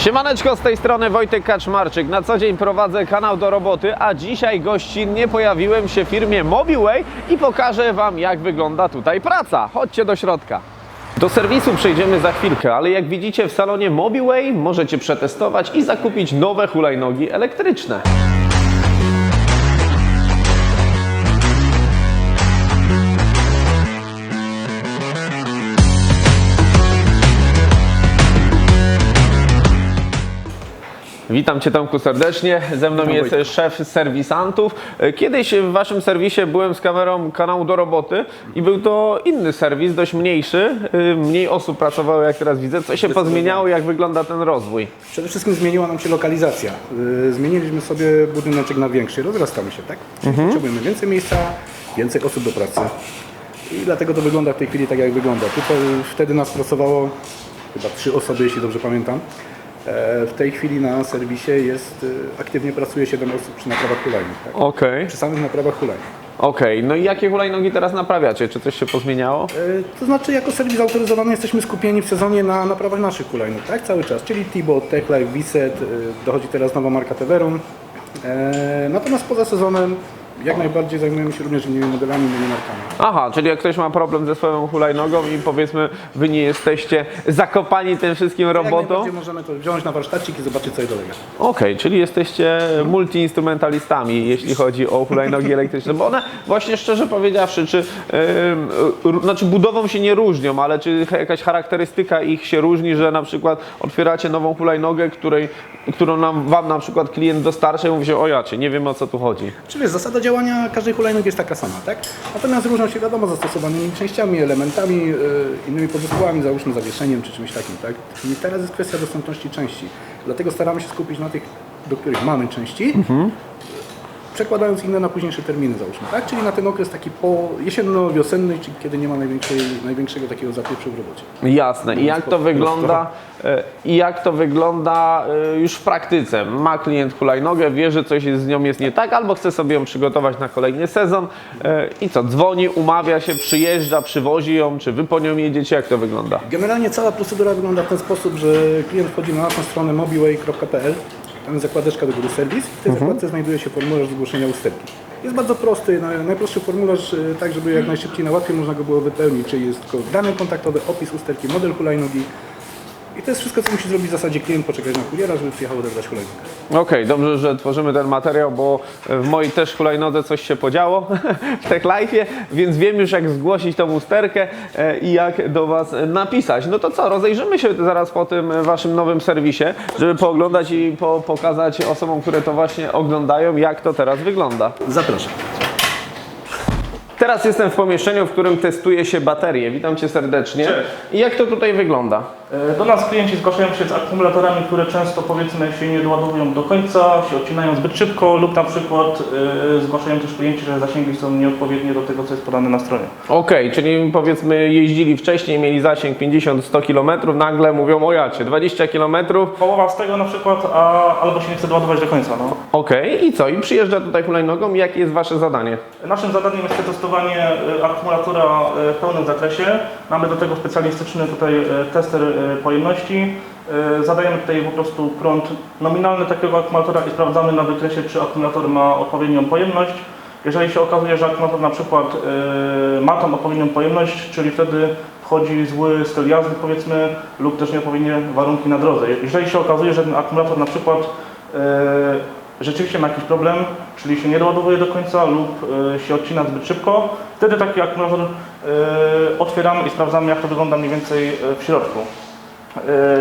Siemaneczko, z tej strony Wojtek Kaczmarczyk. Na co dzień prowadzę kanał do roboty, a dzisiaj gościnnie pojawiłem się w firmie Mobileway i pokażę Wam, jak wygląda tutaj praca. Chodźcie do środka. Do serwisu przejdziemy za chwilkę, ale jak widzicie w salonie Mobileway możecie przetestować i zakupić nowe hulajnogi elektryczne. Witam Cię Tomku serdecznie. Ze mną jest szef serwisantów. Kiedyś w Waszym serwisie byłem z kamerą kanału do roboty i był to inny serwis, dość mniejszy. Mniej osób pracowało jak teraz widzę. Co się pozmieniało, jak wygląda ten rozwój? Przede wszystkim zmieniła nam się lokalizacja. Yy, Zmieniliśmy sobie budyneczek na większy, rozrastamy się, tak? Czyli Potrzebujemy więcej miejsca, więcej osób do pracy. I dlatego to wygląda w tej chwili tak, jak wygląda. Tutaj wtedy nas pracowało chyba trzy osoby, jeśli dobrze pamiętam. E, W tej chwili na serwisie jest, y, aktywnie pracuje 7 osób przy naprawach hulajnych, tak? Okej, Przy samych naprawach hulajnych. okej. No i jakie hulajnogi teraz naprawiacie? Czy coś się pozmieniało? E, To znaczy, jako serwis autoryzowany jesteśmy skupieni w sezonie na naprawach naszych hulajnóg, tak? Cały czas, czyli Tibo, Techlife, Viset, e, dochodzi teraz nowa marka Teverum. E, Natomiast poza sezonem jak najbardziej zajmujemy się również innymi modelami, innymi markami. Aha, czyli jak ktoś ma problem ze swoją hulajnogą i powiedzmy Wy nie jesteście zakopani tym wszystkim Jak najbardziej możemy to wziąć na warsztacik i zobaczyć, co jej dolega. Okej, czyli jesteście multiinstrumentalistami, jeśli chodzi o hulajnogi elektryczne, bo one właśnie szczerze powiedziawszy, czy ym, znaczy budową się nie różnią, ale czy jakaś charakterystyka ich się różni, że na przykład otwieracie nową hulajnogę, której, którą nam, wam na przykład klient dostarcza i mówi się, o jacie, nie wiem o co tu chodzi. Czy wiesz, zasada działania każdej hulajnogi jest taka sama, tak? Natomiast różnią się wiadomo zastosowanymi częściami, elementami, yy, innymi podzespołami, załóżmy zawieszeniem czy czymś takim, tak? I teraz jest kwestia dostępności części. Dlatego staramy się skupić na tych, do których mamy części, przekładając inne na późniejsze terminy, załóżmy, tak? Czyli na ten okres taki po jesienno-wiosenny, czyli kiedy nie ma największej, największego takiego zapieprzu w robocie. Jasne. I jak to wygląda? e, I jak to wygląda e, już w praktyce? Ma klient hulajnogę, wie, że coś z nią jest nie tak, albo chce sobie ją przygotować na kolejny sezon e, i co? Dzwoni, umawia się, przyjeżdża, przywozi ją, czy wy po nią jedziecie? Jak to wygląda? Generalnie cała procedura wygląda w ten sposób, że klient wchodzi na naszą stronę jest zakładeczka do góry serwis, w tej zakładce znajduje się formularz zgłoszenia usterki. Jest bardzo prosty, naj- najprostszy formularz, y, tak żeby jak najszybciej, na łatwiej można go było wypełnić, czyli jest tylko dane kontaktowe, opis usterki, model hulajnogi i to jest wszystko, co musi zrobić w zasadzie klient, poczekać na kuriera, żeby przyjechał odebrać hulajnogę. Okej, dobrze, że tworzymy ten materiał, bo w mojej też hulajnodze coś się podziało w Tech Life'ie, więc wiem już jak zgłosić tą usterkę e, i jak do Was napisać. No to co, rozejrzymy się zaraz po tym Waszym nowym serwisie, żeby pooglądać i po, pokazać osobom, które to właśnie oglądają, jak to teraz wygląda. Zapraszam. Teraz jestem w pomieszczeniu, w którym testuje się baterie. Witam Cię serdecznie. Cześć. I jak to tutaj wygląda? E, Do nas klienci zgłaszają się z akumulatorami, które często powiedzmy się nie doładowują do końca, się odcinają zbyt szybko lub na przykład e, zgłaszają też klienci, że zasięgi są nieodpowiednie do tego, co jest podane na stronie. Okej, czyli powiedzmy jeździli wcześniej, mieli zasięg 50-100 km, nagle mówią o jacie, 20 km, Połowa z tego na przykład, a, albo się nie chce doładować do końca. No. Okej, i co? I przyjeżdża tutaj hulajnogą. Jakie jest Wasze zadanie? Naszym zadaniem jest przetestowanie e, akumulatora e, w pełnym zakresie. Mamy do tego specjalistyczny tutaj e, tester pojemności. Zadajemy tutaj po prostu prąd nominalny takiego akumulatora i sprawdzamy na wykresie, czy akumulator ma odpowiednią pojemność. Jeżeli się okazuje, że akumulator na przykład ma tą odpowiednią pojemność, czyli wtedy wchodzi zły styl jazdy powiedzmy lub też nieodpowiednie warunki na drodze. Jeżeli się okazuje, że ten akumulator na przykład rzeczywiście ma jakiś problem, czyli się nie doładowuje do końca lub e, się odcina zbyt szybko, wtedy taki akumulator e, otwieramy i sprawdzamy jak to wygląda mniej więcej e, w środku.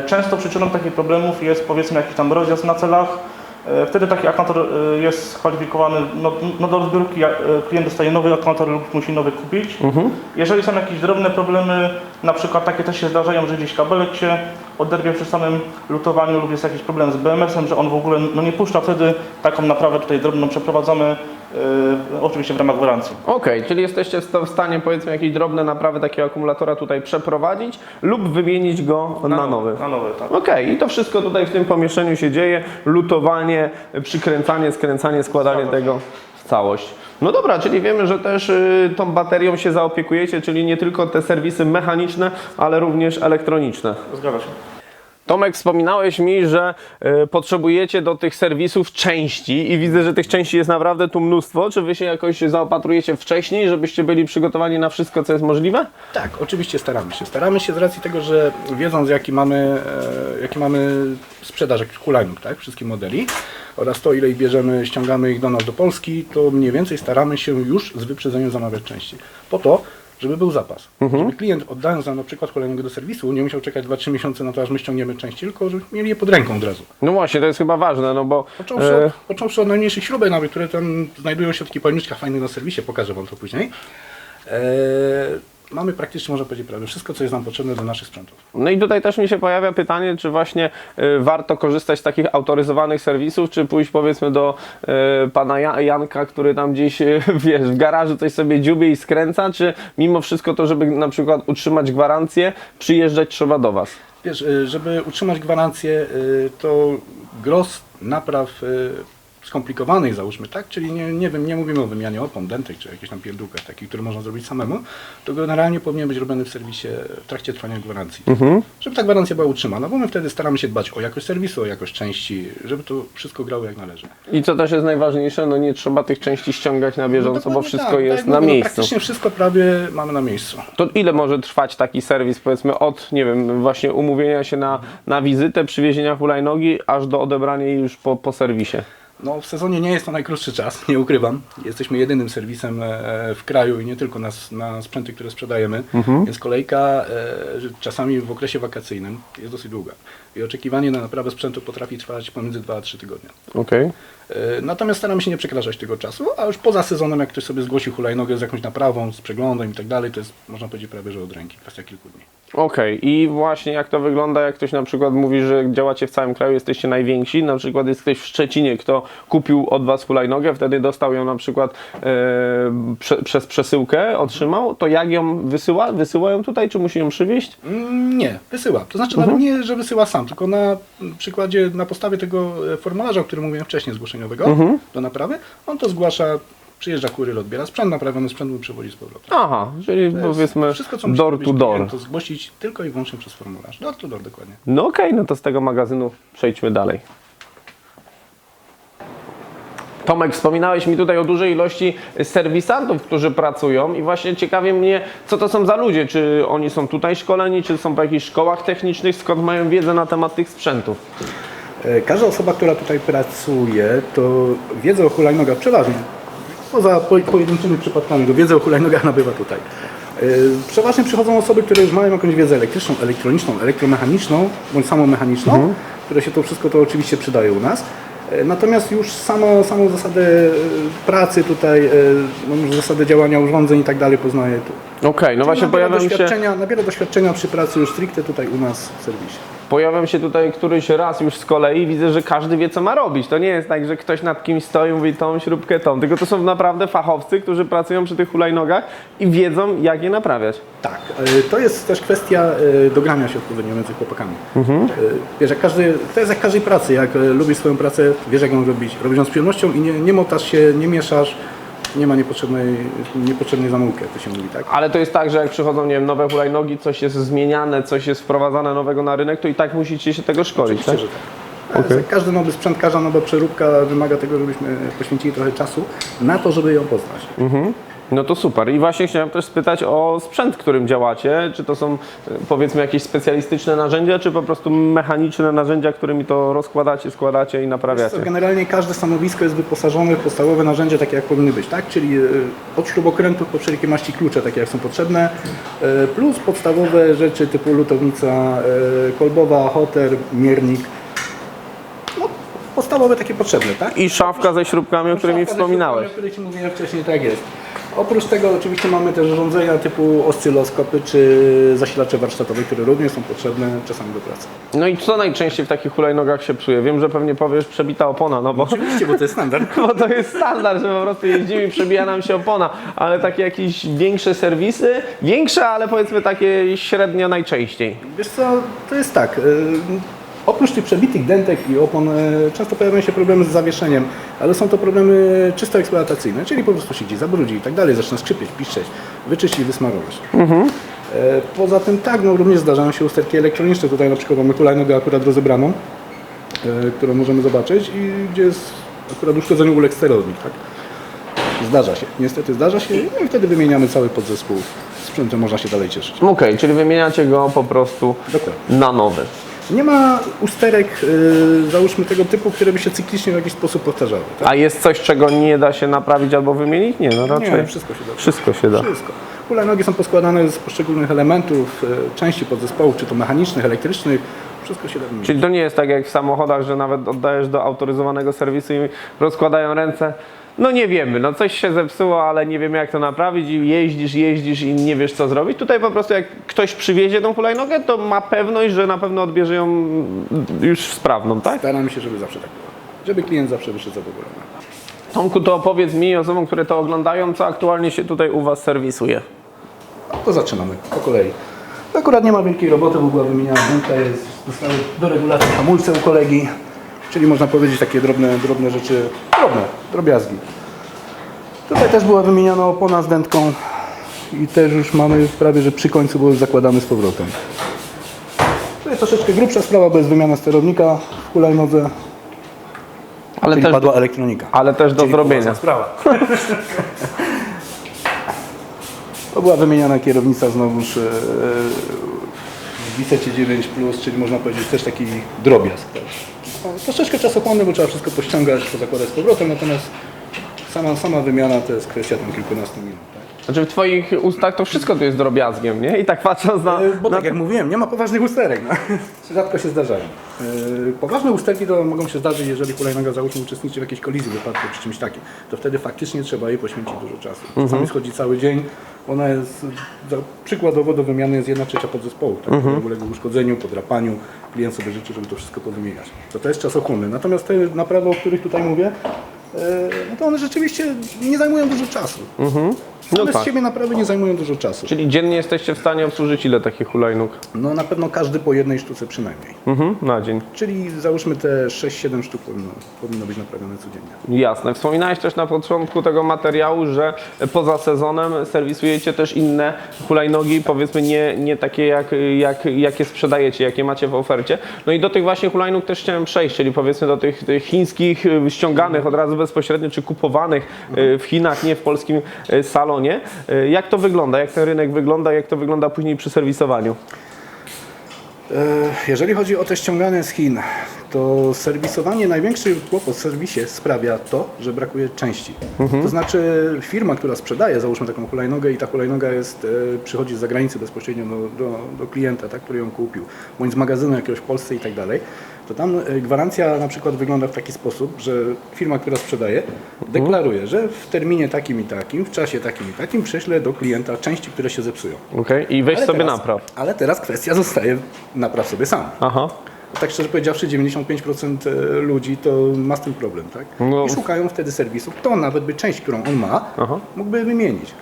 Często przyczyną takich problemów jest powiedzmy jakiś tam rozjazd na celach. Wtedy taki akumulator jest skwalifikowany no, no do rozbiórki, klient dostaje nowy akumulator lub musi nowy kupić. Jeżeli są jakieś drobne problemy, na przykład takie też się zdarzają, że gdzieś kabelek się oderwie przy samym lutowaniu lub jest jakiś problem z BMS-em, że on w ogóle no, nie puszcza, wtedy taką naprawę tutaj drobną przeprowadzamy, e, oczywiście w ramach gwarancji. Okej, czyli jesteście w stanie powiedzmy jakieś drobne naprawy takiego akumulatora tutaj przeprowadzić lub wymienić go na, nowy. Na nowy, tak. Okej, i to wszystko tutaj w tym pomieszczeniu się dzieje. Lutowanie, przykręcanie, skręcanie, składanie tego w całość. No dobra, czyli wiemy, że też y, tą baterią się zaopiekujecie, czyli nie tylko te serwisy mechaniczne, ale również elektroniczne. Zgadza się. Tomek, wspominałeś mi, że y, potrzebujecie do tych serwisów części i widzę, że tych części jest naprawdę tu mnóstwo. Czy wy się jakoś zaopatrujecie wcześniej, żebyście byli przygotowani na wszystko, co jest możliwe? Tak, oczywiście staramy się. Staramy się z racji tego, że wiedząc jaki mamy, e, jaki mamy sprzedaż jakichś hulajnóg, tak, wszystkich modeli oraz to ile ich bierzemy, ściągamy ich do nas do Polski, to mniej więcej staramy się już z wyprzedzeniem zamawiać części. Po to, żeby był zapas. Żeby klient oddając nam na przykład hulajnogę do serwisu nie musiał czekać 2-3 miesiące na to, aż my ściągniemy części, tylko żeby mieli je pod ręką od razu. No właśnie, to jest chyba ważne, no bo Począwszy, e, od, począwszy od najmniejszych śrubek nawet, które tam znajdują się w takich pojemniczkach fajnych na serwisie, pokażę Wam to później. Eee, mamy praktycznie, można powiedzieć, prawie wszystko, co jest nam potrzebne do naszych sprzętów. No i tutaj też mi się pojawia pytanie, czy właśnie y, warto korzystać z takich autoryzowanych serwisów, czy pójść powiedzmy do y, pana ja Janka, który tam gdzieś, y, wiesz, w garażu coś sobie dziubie i skręca, czy mimo wszystko to, żeby na przykład utrzymać gwarancję, przyjeżdżać trzeba do was? Wiesz, y, żeby utrzymać gwarancję, y, to gros napraw y, skomplikowanych załóżmy, tak? Czyli nie, nie, wiem, nie mówimy o wymianie opon, dentek czy jakichś tam pierdółkach takich, które można zrobić samemu, to generalnie powinien być robiony w serwisie w trakcie trwania gwarancji. Żeby ta gwarancja była utrzymana, bo my wtedy staramy się dbać o jakość serwisu, o jakość części, żeby to wszystko grało jak należy. I co też jest najważniejsze, no nie trzeba tych części ściągać na bieżąco, bo dokładnie wszystko tak, jest tak, na no, miejscu. Praktycznie wszystko prawie mamy na miejscu. To ile może trwać taki serwis, powiedzmy od, nie wiem, właśnie umówienia się na, na wizytę, przywiezienia hulajnogi, aż do odebrania jej już po, po serwisie? No, w sezonie nie jest to najkrótszy czas, nie ukrywam. Jesteśmy jedynym serwisem e, w kraju i nie tylko na, na sprzęty, które sprzedajemy, więc kolejka e, czasami w okresie wakacyjnym jest dosyć długa. I oczekiwanie na naprawę sprzętu potrafi trwać pomiędzy 2 a 3 tygodnie. Okej. E, Natomiast staramy się nie przekraczać tego czasu, a już poza sezonem, jak ktoś sobie zgłosi hulajnogę z jakąś naprawą, z przeglądem i tak dalej, to jest, można powiedzieć, prawie że od ręki, kwestia kilku dni. Okej, i właśnie jak to wygląda, jak ktoś na przykład mówi, że działacie w całym kraju, jesteście najwięksi, na przykład jest ktoś w Szczecinie, kto kupił od Was hulajnogę, wtedy dostał ją na przykład e, prze, przez przesyłkę, otrzymał, to jak ją wysyła? Wysyła ją tutaj, czy musi ją przywieźć? Mm, Nie, wysyła. To znaczy nawet nie, że wysyła sam, tylko na przykładzie, na podstawie tego formularza, o którym mówiłem wcześniej, zgłoszeniowego do naprawy, on to zgłasza, przyjeżdża kuryl, odbiera sprzęt, naprawiony sprzęt mu przewodzi z powrotem. Aha, czyli To jest powiedzmy wszystko, co musi door to door. klient, To zgłosić tylko i wyłącznie przez formularz. Door to door, dokładnie. No okej, no to z tego magazynu przejdźmy dalej. Tomek, wspominałeś mi tutaj o dużej ilości serwisantów, którzy pracują i właśnie ciekawi mnie, co to są za ludzie. Czy oni są tutaj szkoleni, czy są po jakichś szkołach technicznych, skąd mają wiedzę na temat tych sprzętów? E, Każda osoba, która tutaj pracuje, to wiedzę o hulajnogach przeważnie, poza po- pojedynczymi przypadkami, to wiedzę o hulajnogach nabywa tutaj. E, Przeważnie przychodzą osoby, które już mają jakąś wiedzę elektryczną, elektroniczną, elektromechaniczną, bądź samą mechaniczną, które się to wszystko to oczywiście przydaje u nas. E, Natomiast już samą, samą zasadę e, pracy tutaj, no zasadę działania urządzeń i tak dalej poznaje tu. Okej, no właśnie pojawiam się, nabiera doświadczenia przy pracy już stricte tutaj u nas w serwisie. Pojawiam się tutaj któryś raz już z kolei i widzę, że każdy wie, co ma robić. To nie jest tak, że ktoś nad kimś stoi i mówi tą śrubkę, tą, tylko to są naprawdę fachowcy, którzy pracują przy tych hulajnogach i wiedzą, jak je naprawiać. Tak, e, to jest też kwestia e, dogrania się odpowiednio między chłopakami. E, Wiesz, jak każdy, to jest jak każdej pracy, jak lubisz swoją pracę, wiesz jak ją robić, robisz ją z przyjemnością i nie, nie motasz się, nie mieszasz, nie ma niepotrzebnej, niepotrzebnej zamółki, jak to się mówi, tak? Ale to jest tak, że jak przychodzą, nie wiem, nowe hulajnogi, coś jest zmieniane, coś jest wprowadzane nowego na rynek, to i tak musicie się tego szkolić, tak? Że tak. E, Każdy nowy sprzęt, każda nowa przeróbka wymaga tego, żebyśmy poświęcili trochę czasu na to, żeby ją poznać. No to super. I właśnie chciałem też spytać o sprzęt, którym działacie. Czy to są e, powiedzmy jakieś specjalistyczne narzędzia, czy po prostu mechaniczne narzędzia, którymi to rozkładacie, składacie i naprawiacie? Generalnie każde stanowisko jest wyposażone w podstawowe narzędzia, takie jak powinny być, tak? Czyli e, od śrubokrętów po wszelkie maści klucze, takie jak są potrzebne, e, plus podstawowe rzeczy typu lutownica kolbowa, hoter, miernik. No, podstawowe takie potrzebne, tak? I szafka ze śrubkami, o których mi Szafka ze wspominałeś. śrubkami, O których Ci mówiłem wcześniej, tak jest. Oprócz tego oczywiście mamy też urządzenia typu oscyloskopy czy zasilacze warsztatowe, które również są potrzebne czasami do pracy. No i co najczęściej w takich hulajnogach się psuje? Wiem, że pewnie powiesz przebita opona, no bo, Oczywiście, bo to jest standard. bo to jest standard, że po prostu jeździmy i przebija nam się opona, ale takie jakieś większe serwisy, większe, ale powiedzmy takie średnio najczęściej. Wiesz co, to jest tak. y, Oprócz tych przebitych dentek i opon y, często pojawiają się problemy z zawieszeniem, ale są to problemy czysto eksploatacyjne, czyli po prostu się gdzieś zabrudzi i tak dalej, zaczyna skrzypieć, piszczeć, wyczyścić, wysmarować. E, Poza tym tak, no również zdarzają się usterki elektroniczne. Tutaj na przykład mamy hulajnogę akurat rozebraną, e, którą możemy zobaczyć i gdzie jest akurat uszkodzeniu uległ sterownik, tak? Zdarza się, niestety zdarza się i wtedy wymieniamy cały podzespół. Sprzętem można się dalej cieszyć. Okej, czyli wymieniacie go po prostu Dokładnie. na nowy. Nie ma usterek, y, załóżmy tego typu, które by się cyklicznie w jakiś sposób powtarzały. Tak? A jest coś, czego nie da się naprawić albo wymienić? Nie, no raczej Nie, wszystko się da. wszystko się da. Wszystko. Hulajnogi są poskładane z poszczególnych elementów, y, części podzespołów, czy to mechanicznych, elektrycznych. Wszystko się da wymienić. Czyli to nie jest tak jak w samochodach, że nawet oddajesz do autoryzowanego serwisu i rozkładają ręce. No nie wiemy, no coś się zepsuło, ale nie wiemy jak to naprawić i jeździsz, jeździsz i nie wiesz co zrobić. Tutaj po prostu jak ktoś przywiezie tą hulajnogę, to ma pewność, że na pewno odbierze ją już sprawną, tak? Staramy się, żeby zawsze tak było. Żeby klient zawsze wyszedł zadowolony. Tomku, to opowiedz mi, osobom, które to oglądają, co aktualnie się tutaj u Was serwisuje. To zaczynamy po kolei. Akurat nie ma wielkiej roboty, bo była wymieniana wędka, jest do regulacji hamulce u kolegi, czyli można powiedzieć takie drobne, drobne rzeczy, drobne, drobiazgi. Tutaj też była wymieniana opona z dętką i też już mamy prawie, że przy końcu, bo już zakładamy z powrotem. To jest troszeczkę grubsza sprawa, bo jest wymiana sterownika w hulajnodze, Ale czyli też, padła elektronika. ale też do Czyli zrobienia. sprawa. To była wymieniana kierownica znowuż e, w Wisecie 9 Plus, czyli można powiedzieć też taki drobiazg. Też. Troszeczkę czasochłonny, bo trzeba wszystko pościągać, pozakładać z powrotem, natomiast sama, sama wymiana to jest kwestia tam kilkunastu minut. Tak? Znaczy w Twoich ustach to wszystko tu jest drobiazgiem, nie? I tak patrząc na... E, Bo na tak jak mówiłem, nie ma poważnych usterek. No. Rzadko się zdarzają. E, Poważne usterki to mogą się zdarzyć, jeżeli hulajnoga załóżmy uczestniczy w jakiejś kolizji, wypadku czy czymś takim. To wtedy faktycznie trzeba jej poświęcić dużo czasu. Czasami schodzi cały dzień. Ona jest, za- przykładowo do wymiany jest jedna trzecia podzespołu, tak, który uległ uszkodzeniu, podrapaniu. Klient sobie życzy, żeby to wszystko powymieniać. To to jest czasochłonne. Natomiast te naprawy, o których tutaj mówię, e, no to one rzeczywiście nie zajmują dużo czasu. No Same tak. z siebie naprawy nie zajmują dużo czasu. Czyli dziennie jesteście w stanie obsłużyć ile takich hulajnóg? No na pewno każdy po jednej sztuce przynajmniej. Mhm, na dzień. Czyli załóżmy te 6-7 sztuk powinno, powinno być naprawione codziennie. Jasne. Wspominałeś też na początku tego materiału, że poza sezonem serwisujecie też inne hulajnogi, powiedzmy nie, nie takie jak, jak, jakie sprzedajecie, jakie macie w ofercie. No i do tych właśnie hulajnóg też chciałem przejść, czyli powiedzmy do tych, tych chińskich ściąganych od razu bezpośrednio, czy kupowanych y, w Chinach, nie w polskim y, salonie. Y, Jak to wygląda? Jak ten rynek wygląda? Jak to wygląda później przy serwisowaniu? E, Jeżeli chodzi o te ściągane z Chin, to serwisowanie, największy kłopot w serwisie sprawia to, że brakuje części. To znaczy firma, która sprzedaje, załóżmy taką hulajnogę i ta hulajnoga jest, e, przychodzi z zagranicy bezpośrednio do, do, do klienta, tak, który ją kupił, bądź z magazynu jakiegoś w Polsce i tak dalej, to tam e, gwarancja na przykład wygląda w taki sposób, że firma, która sprzedaje, deklaruje, że w terminie takim i takim, w czasie takim i takim prześle do klienta części, które się zepsują. Okay? I weź Ale sobie teraz, napraw. Ale teraz kwestia zostaje napraw sobie sam. Aha. Tak szczerze powiedziawszy, 95% ludzi to ma z tym problem, tak? No. I szukają wtedy serwisu, kto nawet by część, którą on ma, Aha. mógłby wymienić.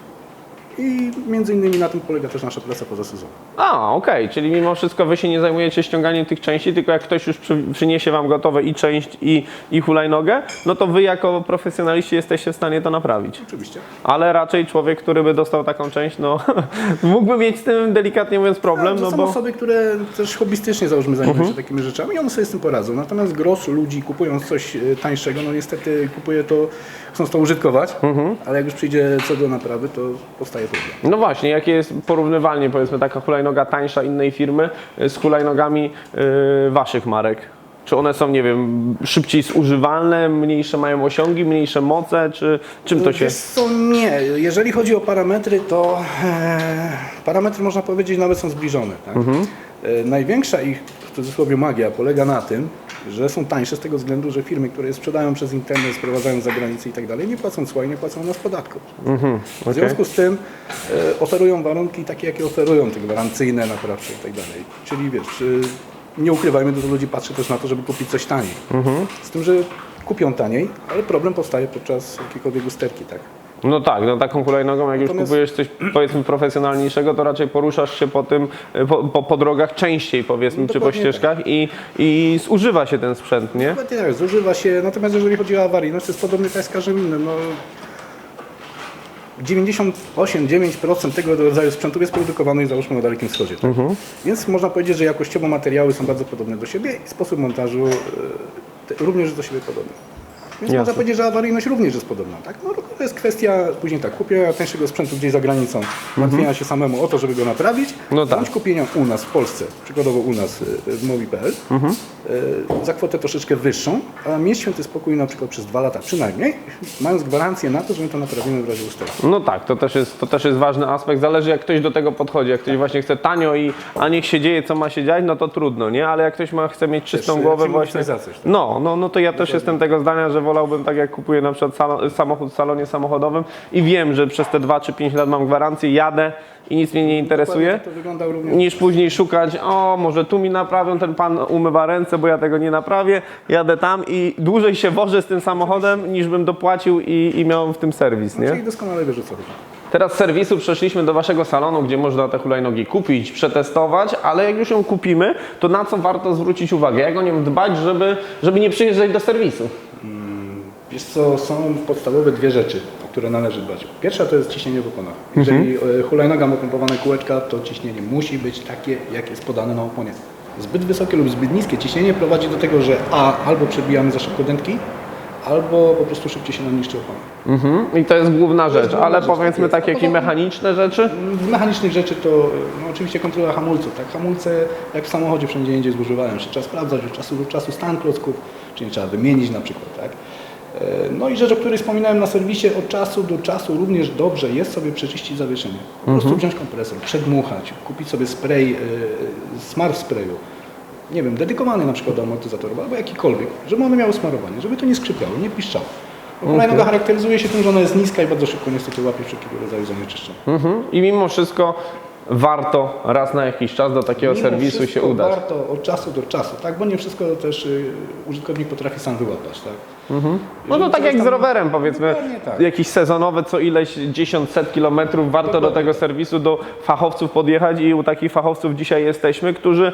I między innymi na tym polega też nasza praca poza sezonem. A, okej, czyli mimo wszystko wy się nie zajmujecie ściąganiem tych części, tylko jak ktoś już przy, przyniesie wam gotowe i część i, i hulajnogę, no to wy jako profesjonaliści jesteście w stanie to naprawić. Oczywiście. Ale raczej człowiek, który by dostał taką część, no mógłby mieć z tym delikatnie mówiąc problem, no są bo... osoby, które też hobbystycznie załóżmy zajmują się takimi rzeczami i one sobie z tym poradzą. Natomiast gros ludzi kupując coś e, tańszego, no niestety kupuje to, chcąc to użytkować, ale jak już przyjdzie co do naprawy, to powstaje problem. No właśnie, jakie jest porównywalnie powiedzmy taka hulajnoga tańsza innej firmy y, z hulajnogami y, waszych marek? Czy one są, nie wiem, szybciej zużywalne, mniejsze mają osiągi, mniejsze moce, czy czym to się... Wiesz co, nie. Jeżeli chodzi o parametry, to e, parametry można powiedzieć nawet są zbliżone. Tak? E, największa ich w cudzysłowie magia polega na tym, że są tańsze z tego względu, że firmy, które je sprzedają przez internet, sprowadzają za granicę i tak dalej, nie płacą cła i nie płacą nas podatku. W związku z tym e, oferują warunki takie, jakie oferują, te gwarancyjne, naprawcze i tak dalej. Czyli wiesz, e, nie ukrywajmy, dużo ludzi patrzy też na to, żeby kupić coś taniej. Z tym, że kupią taniej, ale problem powstaje podczas jakiejkolwiek usterki, tak? No tak, no taką hulajnogą, jak już Natomiast- kupujesz coś powiedzmy profesjonalniejszego, to raczej poruszasz się po tym, po, po, po drogach częściej powiedzmy, czy po Dokładnie ścieżkach i, i zużywa się ten sprzęt, nie? Dokładnie tak, zużywa się, natomiast jeżeli chodzi o awaryjność, to jest podobnie tak z każdym innym. No, 98-9% tego rodzaju sprzętów jest produkowanych załóżmy na Dalekim Wschodzie. Tak? Więc można powiedzieć, że jakościowo materiały są bardzo podobne do siebie i sposób montażu e, również jest do siebie podobny. Więc Jasne. można powiedzieć, że awaryjność również jest podobna. Tak? No, to jest kwestia później tak, kupienia tańszego sprzętu gdzieś za granicą, martwienia się samemu o to, żeby go naprawić, No tak. bądź kupienia u nas w Polsce, przykładowo u nas e, w mowi.pl, e, za kwotę troszeczkę wyższą, a mieć święty spokój na przykład przez dwa lata przynajmniej, mając gwarancję na to, że my to naprawimy w razie usterki. No tak, to też, jest, to też jest ważny aspekt. Zależy jak ktoś do tego podchodzi. Jak ktoś właśnie chce tanio i a niech się dzieje, co ma się dziać, no to trudno, nie? Ale jak ktoś ma, chce mieć czystą Też, głowę właśnie. motoryzacji, tak. No, no, no to ja też jestem tego zdania, że wolałbym tak jak kupuję na przykład samochód w salonie samochodowym i wiem, że przez te 2 czy 5 lat mam gwarancję, jadę i nic mnie nie interesuje. Dokładnie tak. Niż później szukać, o może tu mi naprawią, ten pan umywa ręce, bo ja tego nie naprawię, jadę tam i dłużej się wożę z tym samochodem, niż bym dopłacił i, i miał w tym serwis, nie? Czyli doskonale wiesz co chodzi. Teraz z serwisu przeszliśmy do Waszego salonu, gdzie można te hulajnogi kupić, przetestować, ale jak już ją kupimy, to na co warto zwrócić uwagę? Jak o nią dbać, żeby, żeby nie przyjeżdżać do serwisu? Wiesz co, są podstawowe dwie rzeczy, o które należy dbać. Pierwsza to jest ciśnienie w oponach. Jeżeli e, hulajnoga ma pompowane kółeczka, to ciśnienie musi być takie, jak jest podane na oponie. Zbyt wysokie lub zbyt niskie ciśnienie prowadzi do tego, że a albo przebijamy za szybko dętki, albo po prostu szybciej się nam niszczy opona. Mhm. I to jest główna rzecz, główna ale rzecz, powiedzmy tak jest. poza tym- mechaniczne rzeczy? Z mechanicznych rzeczy to no, oczywiście kontrola hamulców. Tak? Hamulce jak w samochodzie wszędzie indziej zużywają się. Trzeba sprawdzać od czasu do czasu stan klocków, czy nie trzeba wymienić na przykład. Tak? E, No i rzecz, o której wspominałem na serwisie, od czasu do czasu również dobrze jest sobie przeczyścić zawieszenie. Po prostu wziąć kompresor, przedmuchać, kupić sobie spray, e, smart sprayu, nie wiem, dedykowany na przykład do amortyzatorów, albo jakikolwiek, żeby one miały smarowanie, żeby to nie skrzypiało, nie piszczało. Bo hulajnoga charakteryzuje się tym, że ona jest niska i bardzo szybko niestety łapie wszelkiego rodzaju zanieczyszczenia. Mhm. I mimo wszystko warto raz na jakiś czas do takiego Mimo serwisu się udać. Warto od czasu do czasu, tak? Bo nie wszystko też y, użytkownik potrafi sam wyłapać, tak? No to tak jak z rowerem powiedzmy, Dokładnie tak. jakiś sezonowy, co ileś dziesiąt, set kilometrów warto do tego serwisu, do fachowców podjechać i u takich fachowców dzisiaj jesteśmy, którzy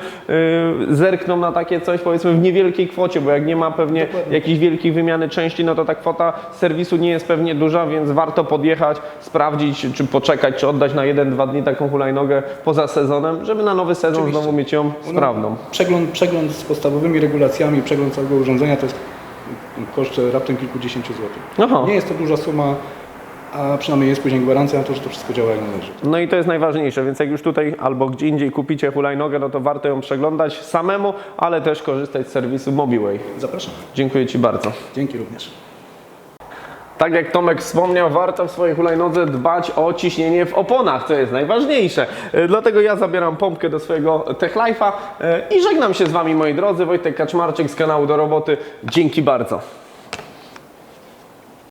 y, zerkną na takie coś powiedzmy w niewielkiej kwocie, bo jak nie ma pewnie Dokładnie. jakiejś wielkiej wymiany części, no to ta kwota serwisu nie jest pewnie duża, więc warto podjechać, sprawdzić, czy poczekać, czy oddać na jeden, dwa dni taką hulajnogę poza sezonem, żeby na nowy sezon Oczywiście. znowu mieć ją sprawną. Przegląd, przegląd z podstawowymi regulacjami, przegląd całego urządzenia to jest koszt raptem kilkudziesięciu złotych. Aha. Nie jest to duża suma, a przynajmniej jest później gwarancja na to, że to wszystko działa jak należy. No i to jest najważniejsze, więc jak już tutaj albo gdzie indziej kupicie hulajnogę, no to warto ją przeglądać samemu, ale też korzystać z serwisu Mobiway. Zapraszamy. Dziękuję Ci bardzo. Dzięki również. Tak jak Tomek wspomniał, warto w swojej hulajnodze dbać o ciśnienie w oponach, co jest najważniejsze. E, Dlatego ja zabieram pompkę do swojego TechLife'a e, i żegnam się z Wami moi drodzy. Wojtek Kaczmarczyk z kanału Do Roboty. Dzięki bardzo.